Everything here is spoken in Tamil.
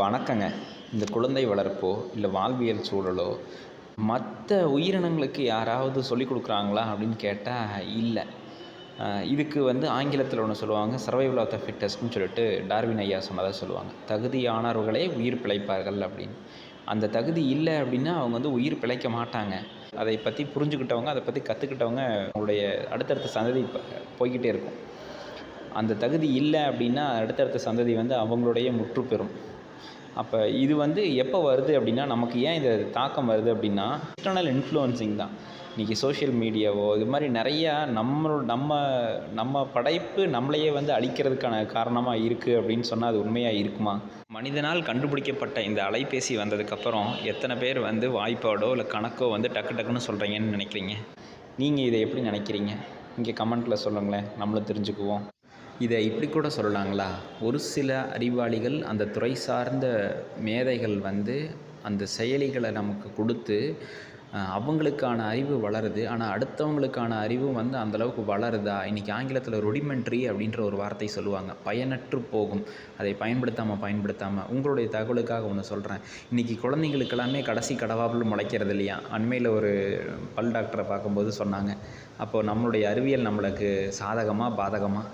வணக்கங்க. இந்த குழந்தை வளர்ப்போ இல்லை வாழ்வியல் சூழலோ மற்ற உயிரினங்களுக்கு யாராவது சொல்லிக் கொடுக்குறாங்களா அப்படின்னு கேட்டால் இல்லை. இதுக்கு வந்து ஆங்கிலத்தில் ஒன்று சொல்லுவாங்க சர்வைவல் ஆஃப் த ஃபிட்டஸ்ட்னு சொல்லிட்டு டார்வின் ஐயா சொன்னதாக சொல்லுவாங்க. தகுதியானவர்களே உயிர் பிழைப்பார்கள் அப்படின்னு. அந்த தகுதி இல்லை அப்படின்னா அவங்க வந்து உயிர் பிழைக்க மாட்டாங்க. அதை பற்றி புரிஞ்சுக்கிட்டவங்க அதை பற்றி கற்றுக்கிட்டவங்க அவங்களுடைய அடுத்தடுத்த சந்ததி போய்கிட்டே இருக்கும். அந்த தகுதி இல்லை அப்படின்னா அடுத்தடுத்த சந்ததி வந்து அவங்களுடைய முற்று பெறும் அப்போ இது வந்து எப்போ வருது அப்படின்னா நமக்கு ஏன் இந்த தாக்கம் வருது அப்படின்னா எக்ஸ்டர்னல் இன்ஃப்ளூயன்சிங் தான். இன்றைக்கி சோஷியல் மீடியாவோ இது மாதிரி நிறையா நம்மளோட நம்ம நம்ம படைப்பு நம்மளையே வந்து அழிக்கிறதுக்கான காரணமாக இருக்குது அப்படின்னு சொன்னால் அது உண்மையாக இருக்குமா? மனிதனால் கண்டுபிடிக்கப்பட்ட இந்த அலைபேசி வந்ததுக்கப்புறம் எத்தனை பேர் வந்து வாய்ப்பாடோ இல்லை கணக்கோ வந்து டக்கு டக்குன்னு சொல்கிறீங்கன்னு நினைக்கிறீங்க? நீங்கள் இதை எப்படி நினைக்கிறீங்க? இங்கே கமெண்ட்டில் சொல்லுங்களேன். நம்மளும் தெரிஞ்சுக்குவோம். இதை இப்படி கூட சொல்லலாங்களா? ஒரு சில அறிவாளிகள் அந்த துறை சார்ந்த மேதைகள் வந்து அந்த செயலிகளை நமக்கு கொடுத்து அவங்களுக்கான அறிவு வளருது. ஆனால் அடுத்தவங்களுக்கான அறிவும் வந்து அந்தளவுக்கு வளருதா? இன்றைக்கி ஆங்கிலத்தில் ரொடிமெண்ட்ரி அப்படின்ற ஒரு வார்த்தை சொல்லுவாங்க. பயனற்று போகும். அதை பயன்படுத்தாமல் பயன்படுத்தாமல் உங்களுடைய தகவலுக்காக ஒன்று சொல்கிறேன் இன்றைக்கி குழந்தைங்களுக்கெல்லாமே கடைசி கடவாப்பில் முளைக்கிறது இல்லையா? அண்மையில் ஒரு பல் டாக்டரை பார்க்கும்போது சொன்னாங்க. அப்போது நம்மளுடைய அறிவியல் நம்மளுக்கு சாதகமாக பாதகமாக